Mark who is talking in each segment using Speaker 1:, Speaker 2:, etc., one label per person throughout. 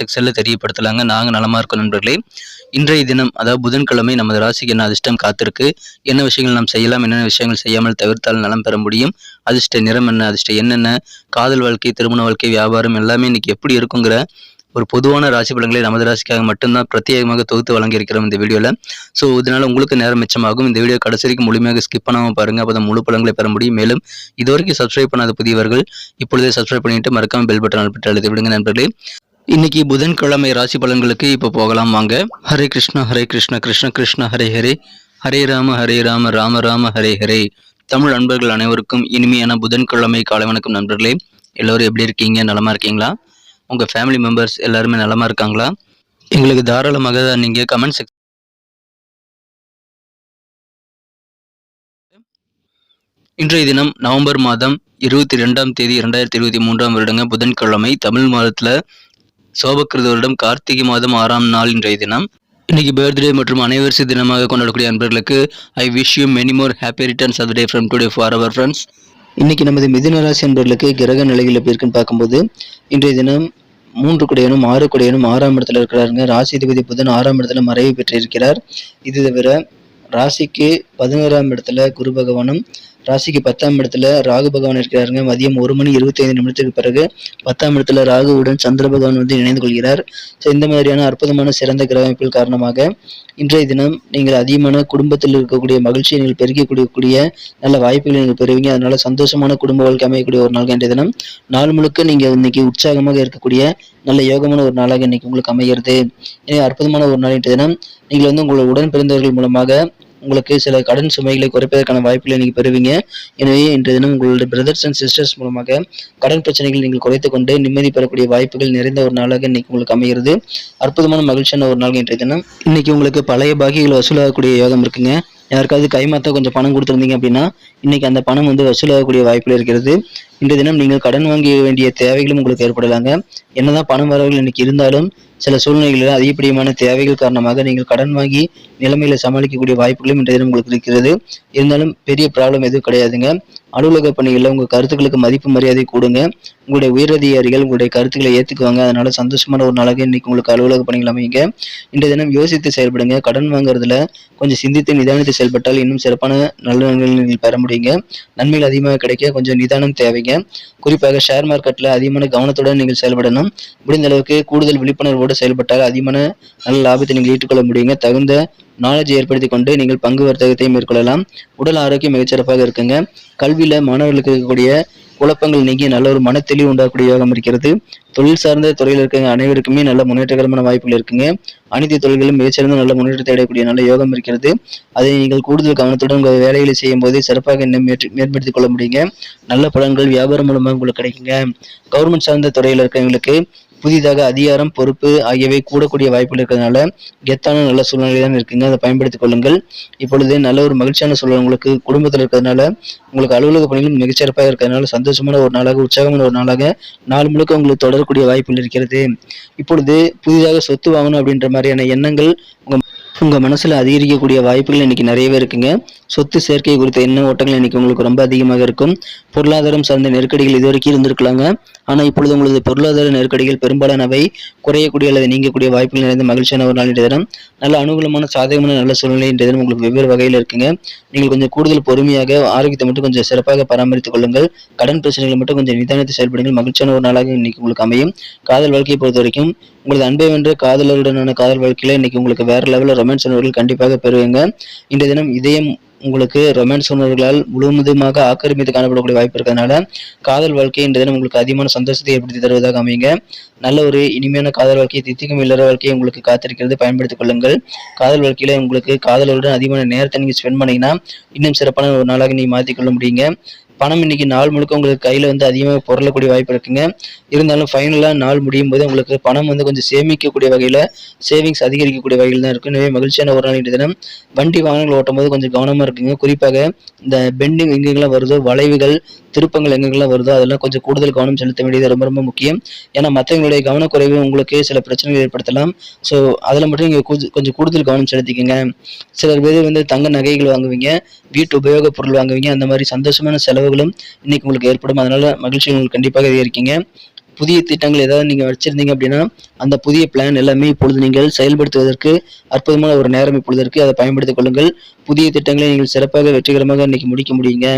Speaker 1: செக்ஷனில் தெரியப்படுத்தலாங்க. நாங்கள் நலமா இருக்கோம் நண்பர்களே. இன்றைய தினம் அதாவது புதன்கிழமை நமது ராசிக்கு என்ன அதிர்ஷ்டம் காத்திருக்கு? என்ன விஷயங்கள் நாம் செய்யலாம்? என்னென்ன விஷயங்கள் செய்யாமல் தவிர்த்தால் நலம் பெற முடியும்? அதிர்ஷ்ட நிறம் என்ன? அதிர்ஷ்ட என்னென்ன காதல் வாழ்க்கை திருமண வாழ்க்கை வியாபாரம் எல்லாமே இன்னைக்கு எப்படி இருக்குங்கிற ஒரு பொதுவான ராசி பலன்களை நமது ராசிக்காக மட்டும்தான் பிரத்யேகமாக தொகுத்து வழங்கியிருக்கிறோம் இந்த வீடியோவில் ஸோ இதனால் உங்களுக்கு நேரம் மிச்சமாகும். இந்த வீடியோ கடைசி வரைக்கும் முழுமையாக ஸ்கிப் பண்ணாமல் பாருங்கள் அப்போ முழு பலன்களை பெற முடியும். மேலும் இதுவரைக்கும் சப்ஸ்கிரைப் பண்ணாத புதியவர்கள் இப்பொழுதே சப்ஸ்கிரைப் பண்ணிட்டு மறக்காமல் பெல் பட்டன் அழுப்பிட்டு அழுத்தி விடுங்க நண்பர்களே. இன்னைக்கு புதன்கிழமை ராசி பலன்களுக்கு இப்போ போகலாம் வாங்க. ஹரே கிருஷ்ணா ஹரே கிருஷ்ண கிருஷ்ண கிருஷ்ண ஹரே ஹரே. ஹரே ராம ஹரே ராம ராம ராம ஹரே ஹரே. தமிழ் நண்பர்கள் அனைவருக்கும் இனிமையான புதன்கிழமை காலை வணக்கம் நண்பர்களே. எல்லோரும் எப்படி இருக்கீங்க? நலமா இருக்கீங்களா? உங்க ஃபேமிலி மெம்பர்ஸ் எல்லாருமே நலமா இருக்காங்களா? எங்களுக்கு தாராளமாக நீங்க கமெண்ட் செக் இன்றைய தினம் நவம்பர் மாதம் இருபத்தி ரெண்டாம் தேதி இரண்டாயிரத்தி இருபத்தி மூன்றாம் வருடங்க புதன்கிழமை. தமிழ் மாதத்துல சோபக்கிருத வருடம் கார்த்திகை மாதம் ஆறாம் நாள் இன்றைய தினம். இன்னைக்கு பர்த்டே மற்றும் அனைவரிசை தினமாக கொண்டாடக்கூடிய அன்பர்களுக்கு I wish you many more happy returns of day from today for our friends இன்னைக்கு நமது மிதுன ராசி அன்பர்களுக்கு கிரக நிலைகள் எப்படி இருக்குன்னு பார்க்கும்போது இன்றைய தினம் மூன்று குடையனும் ஆறு குடையனும் ஆறாம் இடத்துல இருக்கிறாருங்க. ராசிதிபதி புதன் ஆறாம் இடத்துல மறைவு பெற்றிருக்கிறார். இது தவிர ராசிக்கு பதினோராம் இடத்துல குரு பகவானும் ராசிக்கு பத்தாம் இடத்துல ராகு பகவான் இருக்கிறாருங்க. மதியம் ஒரு மணி இருபத்தி ஐந்து நிமிடத்துக்கு பிறகு பத்தாம் இடத்துல ராகுவுடன் சந்திர பகவான் வந்து இணைந்து கொள்கிறார். ஸோ இந்த மாதிரியான அற்புதமான சிறந்த கிரக அமைப்புகள் காரணமாக இன்றைய தினம் நீங்கள் அதிகமான குடும்பத்தில் இருக்கக்கூடிய மகிழ்ச்சியை நீங்கள் பெருக்கக்கூடிய நல்ல வாய்ப்புகளை நீங்கள் பெறுவீங்க. அதனால சந்தோஷமான குடும்ப வாழ்க்கை அமையக்கூடிய ஒரு நாள் இன்றைய தினம் நாள் முழுக்க நீங்கள் இன்னைக்கு உற்சாகமாக இருக்கக்கூடிய நல்ல யோகமான ஒரு நாளாக இன்னைக்கு உங்களுக்கு அமைகிறது. அற்புதமான ஒரு நாள் இன்றைய தினம். நீங்கள் வந்து உங்கள் உடன் பிறந்தவர்கள் மூலமாக உங்களுக்கு சில கடன் சுமைகளை குறைப்பதற்கான வாய்ப்புகளை நீங்கள் பெறுவீங்க. எனவே இன்றைய தினம் உங்களுடைய பிரதர்ஸ் அண்ட் சிஸ்டர்ஸ் மூலமாக கடன் பிரச்சனைகள் நீங்கள் குறைத்து கொண்டு நிம்மதி பெறக்கூடிய வாய்ப்புகள் நிறைந்த ஒரு நாளாக இன்னைக்கு உங்களுக்கு அமைகிறது. அற்புதமான மகிழ்ச்சியான ஒரு நாள் இன்றைய தினம். இன்னைக்கு உங்களுக்கு பழைய பாக்கிகள் வசூலாகக்கூடிய யோகம் இருக்குங்க. யாருக்காவது கைமாத்த கொஞ்சம் பணம் கொடுத்துருந்தீங்க அப்படின்னா இன்னைக்கு அந்த பணம் வந்து வசூலாகக்கூடிய வாய்ப்புகள் இருக்கிறது. இன்றைய தினம் நீங்கள் கடன் வாங்க வேண்டிய தேவைகளும் உங்களுக்கு ஏற்படலாங்க. என்னதான் பணம் வரவுகள் இன்னைக்கு இருந்தாலும் சில சூழ்நிலைகளில் அதிகப்படியமான தேவைகள் காரணமாக நீங்கள் கடன் வாங்கி நிலைமையில சமாளிக்கக்கூடிய வாய்ப்புகளும் இன்றைய தினம் உங்களுக்கு இருக்கிறது. இருந்தாலும் பெரிய ப்ராப்ளம் எதுவும் கிடையாதுங்க. அலுவலக பணிகளில் உங்கள் கருத்துக்களுக்கு மதிப்பு மரியாதை கொடுங்க. உங்களுடைய உயரதிகாரிகள் உங்களுடைய கருத்துக்களை ஏற்றுக்குவாங்க அதனால சந்தோஷமான ஒரு நாளாக இன்னைக்கு உங்களுக்கு அலுவலக பணிகள் அமையுங்க. இன்றைய தினம் யோசித்து செயல்படுங்க. கடன் வாங்குறதுல கொஞ்சம் சிந்தித்து நிதானித்து செயல்பட்டால் இன்னும் சிறப்பான நல்ல நன்மைகள் நீங்கள் பெற முடியுங்க. நன்மைகள் அதிகமாக கிடைக்க கொஞ்சம் நிதானம் தேவைங்க. குறிப்பாக ஷேர் மார்க்கெட்டில் அதிகமான கவனத்துடன் நீங்கள் செயல்படணும். முடிந்த அளவுக்கு கூடுதல் விழிப்புணர்வோடு செயல்பட்டால் அதிகமான நல்ல லாபத்தை நீங்கள் ஈட்டுக்கொள்ள முடியுங்க. தகுந்த நாலேஜ் ஏற்படுத்தி கொண்டு நீங்கள் பங்கு வர்த்தகத்தை மேற்கொள்ளலாம். உடல் ஆரோக்கியம் மிகச்சிறப்பாக இருக்குங்க. கல்வியில மாணவர்களுக்கு இருக்கக்கூடிய குழப்பங்கள் நீங்கி நல்ல ஒரு மனத்தெளிவு உண்டாகக்கூடிய யோகம் இருக்கிறது. தொழில் சார்ந்த துறையில் இருக்கிற அனைவருக்குமே நல்ல முன்னேற்றகரமான வாய்ப்புகள் இருக்குங்க. அனைத்து தொழில்களும் மிகச்சிறந்த நல்ல முன்னேற்றத்தை அடையக்கூடிய நல்ல யோகம் இருக்கிறது. அதை நீங்கள் கூடுதல் கவனத்துடன் உங்கள் வேலைகளை செய்யும் போது சிறப்பாக இன்னும் மேற்று- மேம்படுத்திக் கொள்ள முடியுங்க. நல்ல பலன்கள் வியாபாரம் மூலமாக உங்களுக்கு கிடைக்குங்க. கவர்மெண்ட் சார்ந்த துறையில் இருக்கிறவங்களுக்கு புதிதாக அதிகாரம் பொறுப்பு ஆகியவை கூடக்கூடிய வாய்ப்புகள் இருக்கிறதுனால கெத்தான நல்ல சூழ்நிலை தான் இருக்குங்க. அதை பயன்படுத்திக் கொள்ளுங்கள். இப்பொழுது நல்ல ஒரு மகிழ்ச்சியான சூழல் உங்களுக்கு குடும்பத்தில் இருக்கிறதுனால உங்களுக்கு அலுவலக பணிகளும் மிகச்சிறப்பாக இருக்கிறதுனால சந்தோஷமான ஒரு நாளாக உற்சாகமான ஒரு நாளாக நாள் முழுக்க உங்களுக்கு தொடரக்கூடிய வாய்ப்புகள் இருக்கிறது. இப்பொழுது புதிதாக சொத்து வாங்கணும் அப்படின்ற மாதிரியான எண்ணங்கள் உங்க உங்க மனசுல அதிகரிக்கக்கூடிய வாய்ப்புகள் இன்னைக்கு நிறையவே இருக்குங்க. சொத்து சேர்க்கை குறித்த என்ன ஓட்டங்கள் இன்னைக்கு உங்களுக்கு ரொம்ப அதிகமாக இருக்கும். பொருளாதாரம் சார்ந்த நெருக்கடிகள் இதுவரைக்கும் இருந்திருக்கலாங்க. ஆனா இப்பொழுது உங்களது பொருளாதார நெருக்கடிகள் பெரும்பாலானவை குறையக்கூடிய அல்லது நீங்கக்கூடிய வாய்ப்புகள் நிறைந்த மகிழ்ச்சியான ஒரு நாளின் தினம். நல்ல அனுகூலமான சாதகமான நல்ல சூழ்நிலை உங்களுக்கு வெவ்வேறு வகையில் இருக்குங்க. நீங்கள் கொஞ்சம் கூடுதல் பொறுமையாக ஆரோக்கியத்தை மட்டும் கொஞ்சம் சிறப்பாக பராமரித்துக் கொள்ளுங்கள். கடன் பிரச்சனைகளை மட்டும் கொஞ்சம் நிதானித்து செயல்படுங்கள். மகிழ்ச்சியான ஒரு நாளாக இன்னைக்கு உங்களுக்கு அமையும். காதல் வாழ்க்கையை பொறுத்த வரைக்கும் உங்களது அன்பை வென்ற காதலருடனான காதல் வாழ்க்கையில இன்னைக்கு உங்களுக்கு வேற லெவலில் ரொமான்ஸ் உணர்வுகள் கண்டிப்பாக பெறுவீங்க. இன்றைய தினம் இதயம் உங்களுக்கு ரொமான்ஸ் உணர்வுகளால் முழுவதுமாக ஆக்கிரமித்து காணப்படக்கூடிய வாய்ப்பு இருக்கிறதுனால காதல் வாழ்க்கை இன்றைய தினம் உங்களுக்கு அதிகமான சந்தோஷத்தை ஏற்படுத்தி தருவதாக அமையுங்க. நல்ல ஒரு இனிமையான காதல் வாழ்க்கையை தித்திக்கும் இல்லற வாழ்க்கையை உங்களுக்கு காத்திருக்கிறது. பயன்படுத்திக் கொள்ளுங்கள். காதல் வாழ்க்கையில உங்களுக்கு காதலருடன் அதிகமான நேரத்தை நீங்க ஸ்பெண்ட் பண்ணீங்கன்னா இன்னும் சிறப்பான ஒரு நாளாக நீங்க மாற்றிக்கொள்ள முடியுங்க. பணம் இன்னைக்கு நாள் முழுக்க உங்களுக்கு கையில் வந்து அதிகமாக பொருளக்கூடிய வாய்ப்பு இருக்குங்க. இருந்தாலும் ஃபைனலாக நாள் முடியும் போது உங்களுக்கு பணம் வந்து கொஞ்சம் சேமிக்கக்கூடிய வகையில் சேவிங்ஸ் அதிகரிக்கக்கூடிய வகையில் தான் இருக்கும் எனவே மகிழ்ச்சியான ஒரு நாள் தினம். வண்டி வாகனங்கள் ஓட்டும் போது கொஞ்சம் கவனமாக இருக்குங்க. குறிப்பாக இந்த பெண்டிங் எங்கெங்கெல்லாம் வருதோ வளைவுகள் திருப்பங்கள் எங்கெங்கெல்லாம் வருதோ அதெல்லாம் கொஞ்சம் கூடுதல் கவனம் செலுத்த வேண்டியது ரொம்ப ரொம்ப முக்கியம். ஏன்னா மற்றவங்களுடைய கவனக்குறைவு உங்களுக்கு சில பிரச்சனைகள் ஏற்படுத்தலாம். ஸோ அதில் மட்டும் நீங்கள் கொஞ்சம் கூடுதல் கவனம் செலுத்திக்கோங்க. சிலர் பேர் வந்து தங்க நகைகள் வாங்குவீங்க வீட்டு உபயோகப் பொருள் வாங்குவீங்க. அந்த மாதிரி சந்தோஷமான செலவுகளும் இன்னைக்கு உங்களுக்கு ஏற்படும். அதனால மகிழ்ச்சி உங்களுக்கு கண்டிப்பாக இருக்கீங்க புதிய திட்டங்கள் ஏதாவது நீங்கள் வச்சிருந்தீங்க அப்படின்னா அந்த புதிய பிளான் எல்லாமே இப்பொழுது நீங்கள் செயல்படுத்துவதற்கு அற்புதமான ஒரு நேரம் இப்பொழுது இருக்குது அதை பயன்படுத்திக் கொள்ளுங்கள். புதிய திட்டங்களை நீங்கள் சிறப்பாக வெற்றிகரமாக இன்னைக்கு முடிக்க முடியுங்க.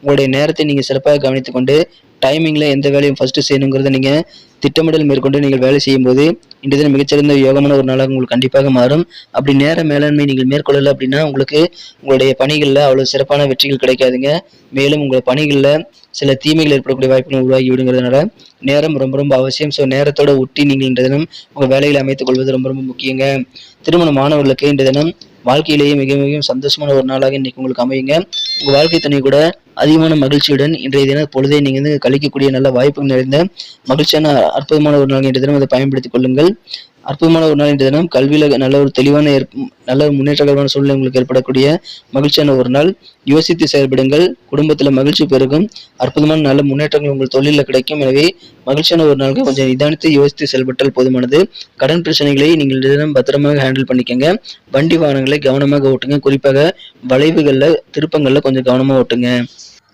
Speaker 1: உங்களுடைய நேரத்தை நீங்கள் சிறப்பாக கவனித்துக்கொண்டு டைமிங்கில் எந்த வேலையும் ஃபஸ்ட்டு செய்யணுங்கிறத நீங்கள் திட்டமிடல் மேற்கொண்டு நீங்கள் வேலை செய்யும்போது இன்று தினம் மிகச்சிறந்த யோகமான ஒரு நாளாக உங்களுக்கு கண்டிப்பாக மாறும். அப்படி நேர மேலாண்மை நீங்கள் மேற்கொள்ளலை அப்படின்னா உங்களுக்கு உங்களுடைய பணிகளில் அவ்வளோ சிறப்பான வெற்றிகள் கிடைக்காதுங்க. மேலும் உங்கள் பணிகளில் சில தீமைகள் ஏற்படக்கூடிய வாய்ப்புகள் உருவாகி விடுங்கிறதுனால நேரம் ரொம்ப ரொம்ப அவசியம். ஸோ நேரத்தோட ஒட்டி நீங்கள் இன்றைய தினம் உங்கள் வேலைகளை அமைத்துக் கொள்வது ரொம்ப ரொம்ப முக்கியங்க. திருமண மாணவர்களுக்கு இன்றைய தினம் வாழ்க்கையிலேயே மிக மிகவும் சந்தோஷமான ஒரு நாளாக இன்னைக்கு உங்களுக்கு அமையுங்க. உங்கள் வாழ்க்கை துணை கூட அதிகமான மகிழ்ச்சியுடன் இன்றைய தினம் பொழுதை நீங்கள் வந்து கழிக்கக்கூடிய நல்ல வாய்ப்புகள் நிறைந்த மகிழ்ச்சியான அற்புதமான ஒரு நாள் இன்றைய தினம் அதை பயன்படுத்திக் கொள்ளுங்கள். அற்புதமான ஒரு நாள் இன்றைய தினம். கல்வியில் நல்ல ஒரு தெளிவான ஏற் நல்ல ஒரு முன்னேற்றகரமான சூழ்நிலை உங்களுக்கு ஏற்படக்கூடிய மகிழ்ச்சியான ஒரு நாள். யோசித்து செயல்படுங்கள். குடும்பத்தில் மகிழ்ச்சி பெருகும். அற்புதமான நல்ல முன்னேற்றங்கள் உங்கள் தொழிலில் கிடைக்கும். எனவே மகிழ்ச்சியான ஒரு நாளுக்கு கொஞ்சம் நிதானித்து யோசித்து செயல்பட்டால் போதுமானது. கடன் பிரச்சனைகளை நீங்கள் இந்த தினம் பத்திரமாக ஹேண்டில் பண்ணிக்கங்க. வண்டி வாகனங்களை கவனமாக ஓட்டுங்க. குறிப்பாக வளைவுகளில் திருப்பங்களில் கொஞ்சம் கவனமாக ஓட்டுங்க.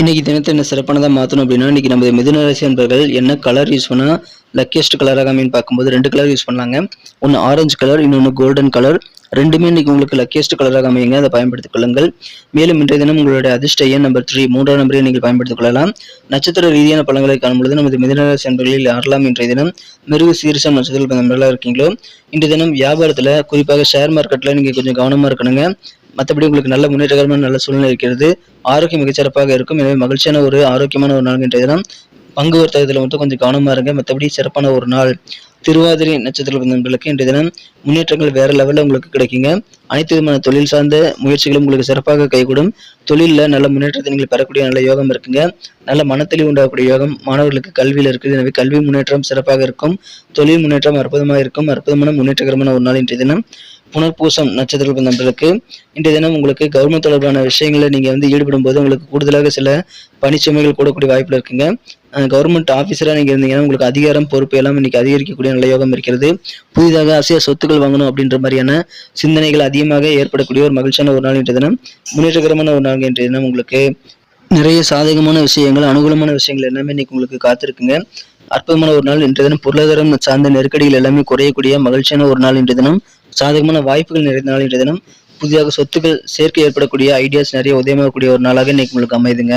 Speaker 1: இன்னைக்கு தினத்தை என்ன சிறப்பானதாக மாற்றணும் அப்படின்னா இன்னைக்கு நமது மிதுன ராசி அன்பர்கள் என்ன கலர் யூஸ் பண்ணால் லக்கியஸ்ட் கலராக அமைன்னு பார்க்கும்போது ரெண்டு கலர் யூஸ் பண்ணலாங்க. ஒன்று ஆரஞ்சு கலர் இன்னொன்று கோல்டன் கலர் ரெண்டுமே இன்னைக்கு உங்களுக்கு லக்கியஸ்ட் கலராக அமையுங்க. அதை பயன்படுத்திக் கொள்ளுங்கள். மேலும் இன்றைய தினம் உங்களுடைய அதிர்ஷ்ட எண் நம்பர் த்ரீ மூன்றாம் நம்பரை நீங்கள் பயன்படுத்திக் கொள்ளலாம். நட்சத்திர ரீதியான பழங்களை காணும்பொழுது நமது மிதனராசி அன்பர்களில் யாரெல்லாம் இன்றைய தினம் மிருகு சீரிசம் நட்சத்திரத்தில் நம்பர்களாக இருக்கீங்களோ இன்றைய தினம் வியாபாரத்தில் குறிப்பாக ஷேர் மார்க்கெட்டில் நீங்கள் கொஞ்சம் கவனமாக இருக்கணுங்க. மற்றபடி உங்களுக்கு நல்ல முன்னேற்றகரமான நல்ல சூழ்நிலை இருக்கிறது. ஆரோக்கியம் மிகச்சிறப்பாக இருக்கும். எனவே மகிழ்ச்சியான ஒரு ஆரோக்கியமான ஒரு நாள் இன்றைய தினம். பங்கு வர்த்தகத்தில் மட்டும் கொஞ்சம் கவனமாக இருங்க. மற்றபடி சிறப்பான ஒரு நாள். திருவாதிரை நட்சத்திர நண்பர்களுக்கு இன்றைய தினம் முன்னேற்றங்கள் வேற லெவலில் உங்களுக்கு கிடைக்குங்க. அனைத்து விதமான தொழில் சார்ந்த முயற்சிகளும் உங்களுக்கு சிறப்பாக கைகூடும். தொழிலில் நல்ல முன்னேற்றத்தை நீங்கள் பெறக்கூடிய நல்ல யோகம் இருக்குங்க. நல்ல மனத்தெளிவு உண்டாகக்கூடிய யோகம் மாணவர்களுக்கு கல்வியில் இருக்குது. எனவே கல்வி முன்னேற்றம் சிறப்பாக இருக்கும். தொழில் முன்னேற்றம் அற்புதமாக இருக்கும். அற்புதமான முன்னேற்றகரமான ஒரு நாள் இன்றைய தினம். புனர்பூசம் நட்சத்திர நண்பர்களுக்கு இன்றைய தினம் உங்களுக்கு கவர்மெண்ட் தொடர்பான விஷயங்களில் நீங்கள் வந்து ஈடுபடும் போது உங்களுக்கு கூடுதலாக சில பணிச்சுமைகள் கூடக்கூடிய வாய்ப்பில் இருக்குங்க. கவர்மெண்ட் ஆஃபீஸராக நீங்கள் இருந்தீங்கன்னா உங்களுக்கு அதிகாரம் பொறுப்பு எல்லாம் இன்னைக்கு அதிகரிக்கக்கூடிய நல்ல யோகம் இருக்கிறது. புதிதாக ஆசையா சொத்துக்கள் வாங்கணும் அப்படின்ற மாதிரியான சிந்தனைகள் அதிகமாக ஏற்படக்கூடிய ஒரு மகிழ்ச்சியான ஒரு நாள் இன்றைய தினம். முன்னேற்றகரமான ஒரு நாள் இன்றைய தினம் உங்களுக்கு நிறைய சாதகமான விஷயங்கள் அனுகூலமான விஷயங்கள் எல்லாமே இன்னைக்கு உங்களுக்கு காத்திருக்குங்க. அற்புதமான ஒரு நாள் இன்றைய தினம். பொருளாதாரம் சார்ந்த நெருக்கடிகள் எல்லாமே குறையக்கூடிய மகிழ்ச்சியான ஒரு நாள் இன்றைய தினம். சாதகமான வாய்ப்புகள் நிறைந்த நாள் இன்றைய தினம். புதிதாக சொத்துக்கள் சேர்க்கை ஏற்படக்கூடிய ஐடியாஸ் நிறைய உதயமாகக்கூடிய ஒரு நாளாக இன்னைக்கு உங்களுக்கு அமையுதுங்க.